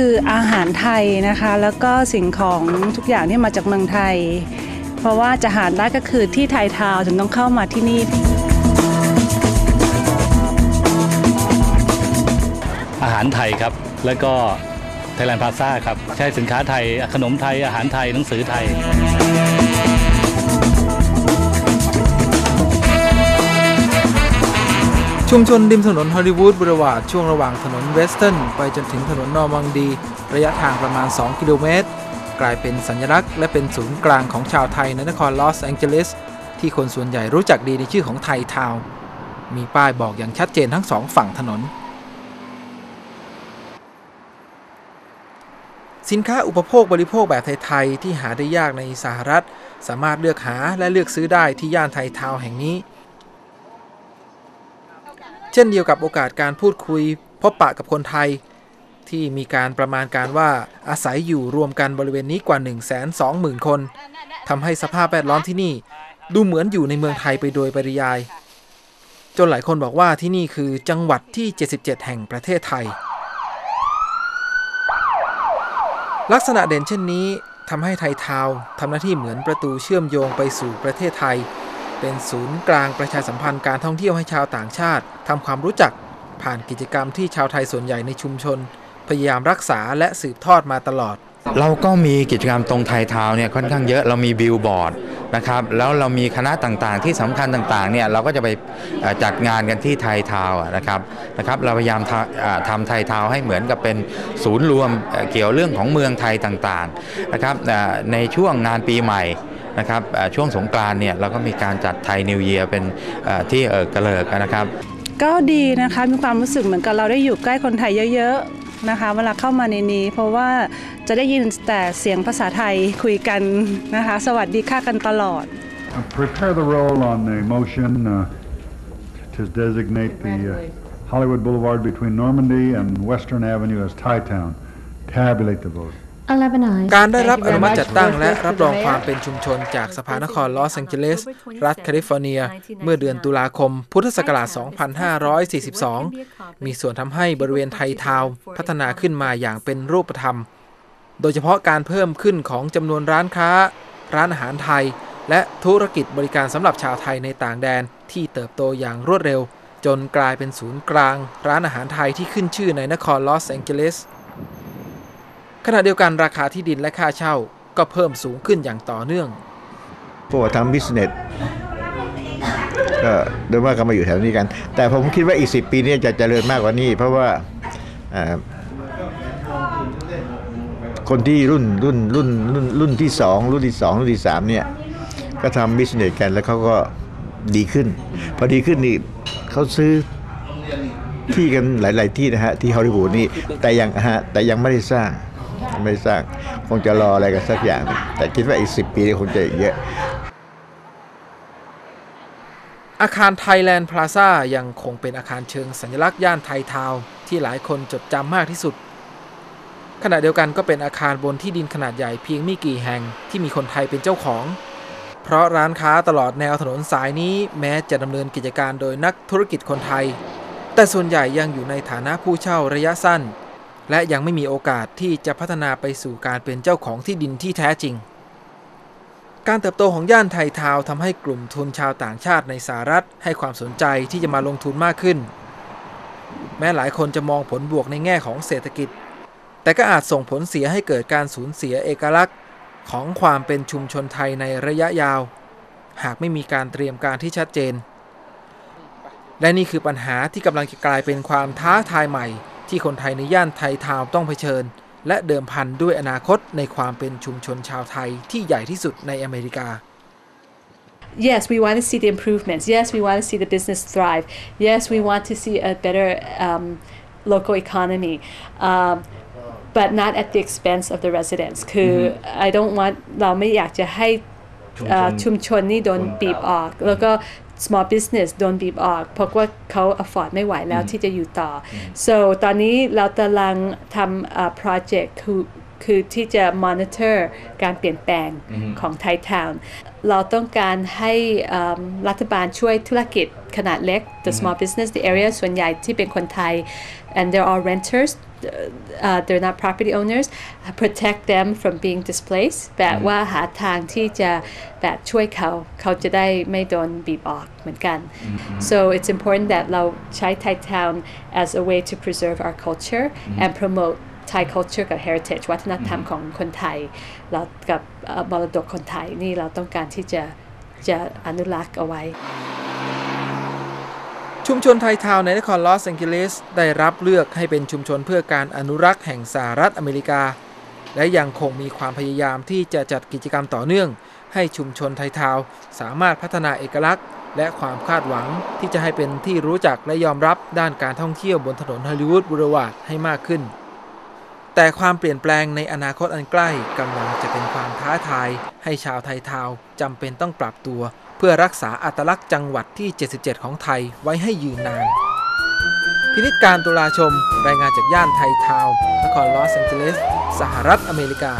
คืออาหารไทยนะคะ แล้วก็สิ่งของทุกอย่างที่มาจากเมืองไทย เพราะว่าจะหาได้ก็คือที่ไทยทาวถึงต้องเข้ามาที่นี่ อาหารไทยครับ แล้วก็ไทยแลนด์พลาซ่าครับ ใช้สินค้าไทย ขนมไทยอาหารไทยหนังสือไทย ชุมชนริมถนนฮอลลีวูดบริวาดช่วงระหว่างถนนเวสเทิร์นไปจนถึงถนนนอร์มังดี ระยะทางประมาณ 2 กิโลเมตร กลายเป็นสัญลักษณ์และเป็นศูนย์กลางของชาวไทยในนครลอสแองเจลิสที่คนส่วนใหญ่รู้จักดีในชื่อของไทยทาวน์มีป้ายบอกอย่างชัดเจนทั้งสองฝั่งถนน สินค้าอุปโภคบริโภคแบบไทย ๆ ที่หาได้ยากในสหรัฐ สามารถเลือกหาและเลือกซื้อได้ที่ย่านไทยทาวน์แห่งนี้ เช่นเดียวกับโอกาสการพูดคุย พบปะกับคนไทย ที่มีการประมาณการว่าอาศัยอยู่รวมกันบริเวณนี้กว่า 1 2 0 0 0 0 คนทำให้สภาพแวดล้อมที่นี่ ดูเหมือนอยู่ในเมืองไทยไปโดยปริยาย จนหลายคนบอกว่าที่นี่คือจังหวัดที่ 77 แห่งประเทศไทย ลักษณะเด่นเช่นนี้ทำให้ไทยทาวทำหน้าที่เหมือนประตูเชื่อมโยงไปสู่ประเทศไทย เป็นศูนย์กลางประชาสัมพันธ์การท่องเที่ยวให้ชาวต่างชาติทำความรู้จัก ผ่านกิจกรรมที่ชาวไทยส่วนใหญ่ในชุมชน พยายามรักษาและสืบทอดมาตลอด เราก็มีกิจกรรมตรงไทยทาวเนี่ยค่อนข้างเยอะเรามีบิลบอร์ดนะครับแล้วเรามีคณะต่างๆ ที่สำคัญต่างๆเนี่ยเราก็จะไปจัดงานกันที่ไทยทาวนะครับนะครับเราพยายามทำไทยทาวให้เหมือนกับเป็นศูนย์รวมเกี่ยวเรื่องของเมืองไทยต่างๆนะครับในช่วงงานปีใหม่ นะครับอ่าช่วงสงกรานต์เนี่ยเราก็มีการจัดไทยนิวเยียร์เป็นเอ่อที่เออกระเลิกนะครับก็ดีนะคะมีความรู้สึกเหมือนกับเราได้อยู่ใกล้คนไทยเยอะๆนะคะ เวลาเข้ามาในนี้ เพราะว่าจะได้ยินแต่เสียงภาษาไทยคุยกันนะคะ สวัสดีค่ะกันตลอด Uh, Prepare the roll on the motion uh, to designate the uh, Hollywood Boulevard between Normandy and Western Avenue as Thai Town. Tabulate the vote. การได้รับอนุมัติจัดตั้งและรับรองความเป็นชุมชนจากสภานครลอสแองเจลิส รัฐแคลิฟอร์เนีย เมื่อเดือนตุลาคม พุทธศักราช 2542 มีส่วนทำให้บริเวณไทยทาวน์พัฒนาขึ้นมาอย่างเป็นรูปธรรม โดยเฉพาะการเพิ่มขึ้นของจำนวนร้านค้า ร้านอาหารไทย และธุรกิจบริการสำหรับชาวไทยในต่างแดนที่เติบโตอย่างรวดเร็ว จนกลายเป็นศูนย์กลาง ร้านอาหารไทยที่ขึ้นชื่อในนครลอสแองเจลิส ขณะเดียวกันราคาที่ดินและค่าเช่าก็เพิ่มสูงขึ้นอย่างต่อเนื่องพวกทำบิสเนสก็โดยมากก็มาอยู่แถวนี้กัน แต่ผมคิดว่าอีกสิปีนี้จะเจริญมากกว่านี้ เพราะว่าคนที่รุ่นรุ่นรุ่นรุ่นรุ่นที่สองรุ่นที่สองรุ่นที่สามเนี่ยก็ทำบิสเนสกันแล้วเขาก็ดีขึ้น พอดีขึ้นนี่เขาซื้อที่กันหลาย ๆ ที่นะฮะที่ฮอลลีวูดนี่แต่ยังฮะแต่ยังไม่ได้สร้าง ไม่สร้างคงจะรออะไรกันสักอย่าง แต่คิดว่าอีกสิปีนี่คงจะอีกเยอะ อาคารไทยแลนด์พลาซ่ายังคงเป็นอาคารเชิงสัญลักษณ์ย่านไทยทาวน์ที่หลายคนจดจำมากที่สุด ขณะเดียวกันก็เป็นอาคารบนที่ดินขนาดใหญ่เพียงไม่กี่แห่งที่มีคนไทยเป็นเจ้าของ เพราะร้านค้าตลอดแนวถนนสายนี้แม้จะดำเนินกิจการโดยนักธุรกิจคนไทย แต่ส่วนใหญ่ยังอยู่ในฐานะผู้เช่าระยะสั้น และยังไม่มีโอกาสที่จะพัฒนาไปสู่การเป็นเจ้าของที่ดินที่แท้จริง การเติบโตของย่านไทยทาวทำให้กลุ่มทุนชาวต่างชาติในสหรัฐ ให้ความสนใจที่จะมาลงทุนมากขึ้น แม้หลายคนจะมองผลบวกในแง่ของเศรษฐกิจ แต่ก็อาจส่งผลเสียให้เกิดการสูญเสียเอกลักษณ์ของความเป็นชุมชนไทยในระยะยาว หากไม่มีการเตรียมการที่ชัดเจน และนี่คือปัญหาที่กำลังจะกลายเป็นความท้าทายใหม่ ที่คนไทยในย่านไทยทาวน์ต้องเผชิญ และเดิมพันด้วยอนาคตในความเป็นชุมชนชาวไทยที่ใหญ่ที่สุดในอเมริกา yes, we want to see the improvements. Yes, we want to see the business thrive. Yes, we want to see a better um, local economy. Um, but not at the expense of the residents คืออ I don't want เราไม่อยากจะให้เอ่อชุมชนนี่โดนบีบออก แล้วก็ small business โดนบีบออกเพราะว่าเขา afford ไม่ไหวแล้วที่จะอยู่ต่ออ so ตอนนี้เรากำลังทำเอ่อ project คือคือที่จะ monitor การเปลี่ยนแปลงของไทยทาวน์เราต้องการให้เอิ่มรัฐบาลช่วยธุรกิจขนาดเล็ก the small business the area ส่วนใหญ่ที่เป็นคนไทย and they're all renters uh, they're not property owners protect them from being displaced แบบว่าหาทางที่จะแบบช่วยเขาเขาจะได้ไม่โดนบีบออกเหมือนกัน so it's important that เราใช้ Thai Town as a way to preserve our culture and promote Thai culture กับ heritage วัฒนธรรมของคนไทยเรากับเอ่อมรดกคนไทยนี่เราต้องการที่จะจะอนุรักษ์เอาไว้ ชุมชนไทยทาวในนครลอสแองเจลิสได้รับเลือกให้เป็นชุมชนเพื่อการอนุรักษ์แห่งสหรัฐอเมริกา และยังคงมีความพยายามที่จะจัดกิจกรรมต่อเนื่อง ให้ชุมชนไทยทาวสามารถพัฒนาเอกลักษณ์ และความคาดหวังที่จะให้เป็นที่รู้จักและยอมรับด้านการท่องเที่ยวบนถนนฮอลลีวูดบูรวาดให้มากขึ้น แต่ความเปลี่ยนแปลงในอนาคตอันใกล้กำลังจะเป็นความท้าทาย ให้ชาวไทยทาวจำเป็นต้องปรับตัว เพื่อรักษาอัตลักษณ์จังหวัดที่ 77 ของไทยไว้ให้ยืนนาน พินิจการตุลาชมรายงานจากย่านไทยทาวน์นครลอสแองเจลิส สหรัฐอเมริกา